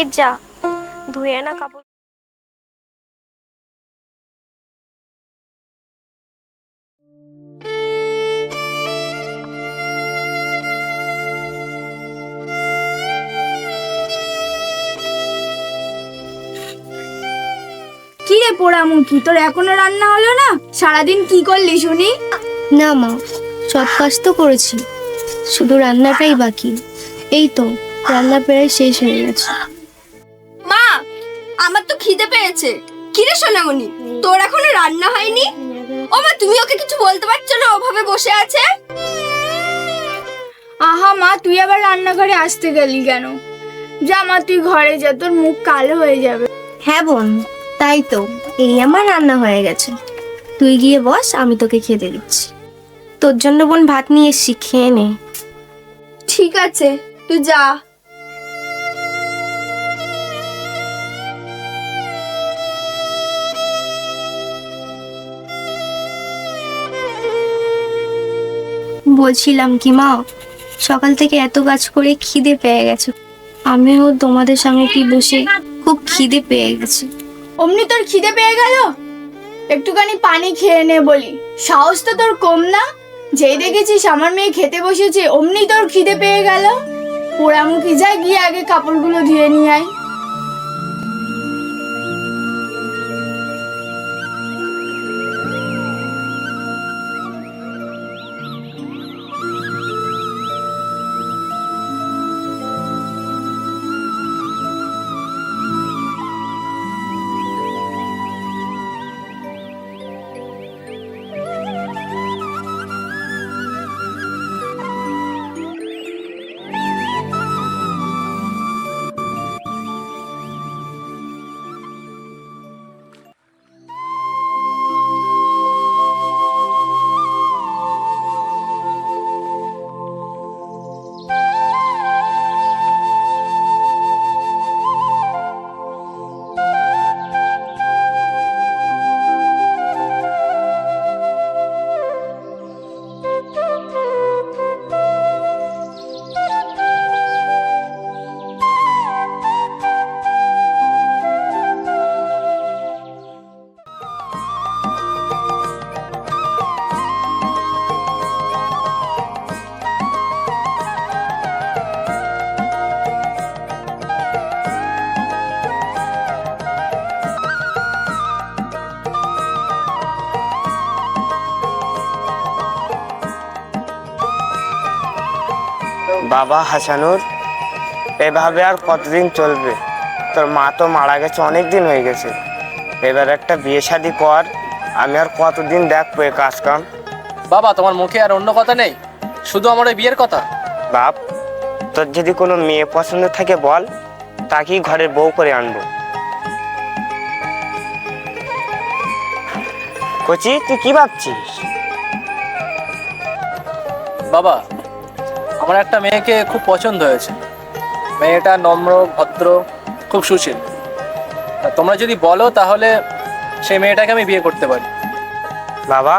এ যা ধুয়ে না কাপড়। কি রে পোড়ামুখী তোর এখনও রান্না হলো না? সারাদিন কি করলি শুনি? না মা সব কাজ তো করেছি। শুধু রান্নাটাই বাকি। এই তো রান্না প্রায় শেষ হয়ে গেছে। আমার তো খিদে পেয়েছে। কিরে সোনামণি তোর এখনও রান্না হয়নি? ও মা তুমি ওকে কিছু বলতে পারছ না ওভাবে বসে আছে? আহা মা তুই আবার রান্নাঘরে আসতে গেলি কেন? যা মা তুই ঘরে যা তোর মুখ কালো হয়ে যাবে। হ্যাঁ বোন তাই তো এই আমার রান্না হয়ে গেছে। তুই গিয়ে বস আমি তোকে খেতে দিচ্ছি। তোর জন্য বোন ভাত নিয়ে এসছি খেয়ে নে। ঠিক আছে তুই যা। বলছিলাম কি মা, সকাল থেকে এত কাজ করে খিদে পেয়ে গেছে। আমিও তোমাদের সঙ্গে কি বসে খুব খিদে পেয়ে গেছে। অমনি তোর খিদে পেয়ে গেল? একটুখানি পানি খেয়ে নে বলি। সাহস তো তোর কম না? যেই দেখেছিস আমার মেয়ে খেতে বসেছে, অমনি তোর খিদে পেয়ে গেল? পোড়ামুখী যা গিয়ে আগে কাপড়গুলো ধুয়ে নিয়ে আয়। বাবা হাসানুর এভাবে আর কতদিন চলবে? তোর মা তো মারা গেছে অনেক দিন হয়ে গেছে। এবার একটা বিয়ে শাদি কর আমি আর কতদিন দেখব এ কাজ কাম বাবা তোমার মুখে আর অন্য কথা নেই? শুধু আমার ওই বিয়ের কথা? বাপ তোর যদি কোনো মেয়ে পছন্দ থাকে বল তাকেই ঘরের বউ করে আনব। কচি তুই কি ভাবছিস? বাবা আমার একটা মেয়েকে খুব পছন্দ হয়েছে। মেয়েটা নম্র ভদ্র খুব সুশীল। তোমরা যদি বলো তাহলে সেই মেয়েটাকে আমি বিয়ে করতে পারি। বাবা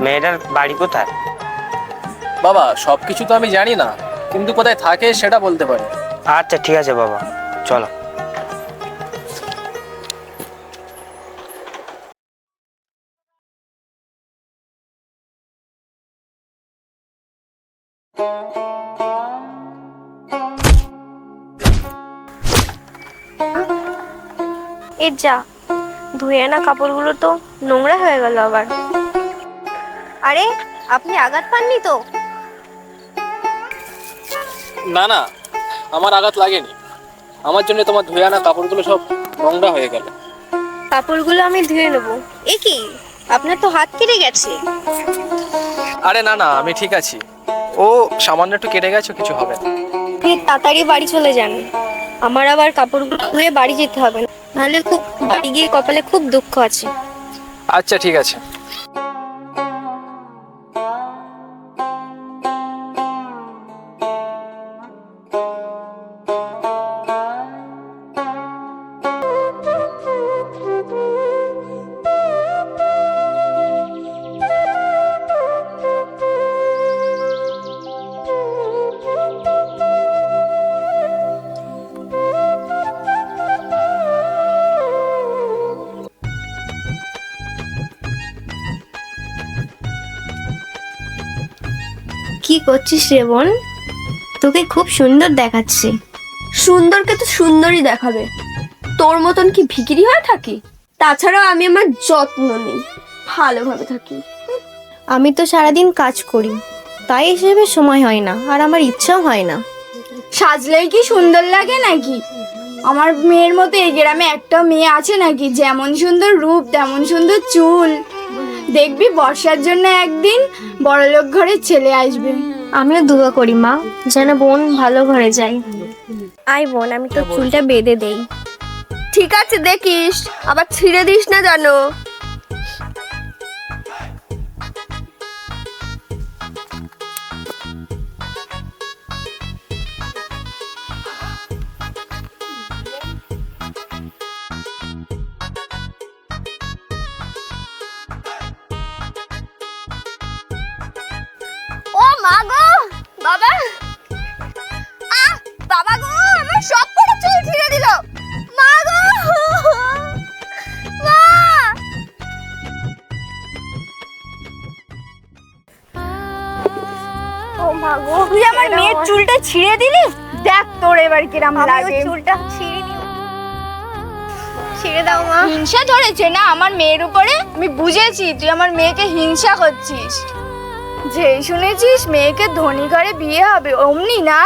মেয়েটার বাড়ি কোথায়? বাবা সব কিছু তো আমি জানি না কিন্তু কোথায় থাকে সেটা বলতে পারি। আচ্ছা ঠিক আছে বাবা। চলো। এ যা ধুয়ে না কাপড়গুলো তো নোংরা হয়ে গেল আবার। আরে আপনি আঘাত পাননি তো? না না আমার আঘাত লাগেনি। আমার জন্য তোমার ধুয়ে আনা কাপড়গুলো সব নোংরা হয়ে গেল। কাপড়গুলো আমি ধুয়ে নেব। এ কি? আপনার তো হাত কেটে গেছে। আরে না না আমি ঠিক আছি। ও সামান্য একটু কেটে গেছে কিছু হবে না। আপনি তাড়াতাড়ি বাড়ি চলে যান। আমার আবার কাপড়গুলো ধুয়ে বাড়ি যেতে হবে নাহলে খুব বাড়ি গিয়ে কপালে খুব দুঃখ আছে। আচ্ছা ঠিক আছে। কি করছিস রে বোন? তোকে খুব সুন্দর দেখাচ্ছে। সুন্দরকে তো সুন্দরই দেখাবে। তোর মতন কি ভিকিরি হয়ে থাকি? তাছাড়াও আমি আমার যত্ন নিই ভালোভাবে থাকি। আমি তো সারাদিন কাজ করি তাই হিসেবে সময় হয় না আর আমার ইচ্ছাও হয় না। সাজলেই কি সুন্দর লাগে নাকি? আমার মেয়ের মতো এই গ্রামে একটা মেয়ে আছে নাকি যেমন সুন্দর রূপ তেমন সুন্দর চুল। দেখবি বর্ষার জন্য একদিন বড়লোক ঘরে ছেলে আসবে। আমিও দুয়া করি মা। যেন বোন ভালো ঘরে যায়। আই বোন আমি তো চুলটা বেঁধে দেই। ঠিক আছে দেখিস আবার ছিঁড়ে দিস না জানো ছিঁড়ে দিলি? দেখ তোর এবার কিরাম লাগে। চুলটা ছিঁড়ে ছেড়ে দাও মা। হিংসা ধরেছে না আমার মেয়ের উপরে? আমি বুঝেছি তুই আমার মেয়েকে হিংসা করছিস। যে শুনেছিস মেয়েকে ধনী ঘরে বিয়ে হবে অমনি না?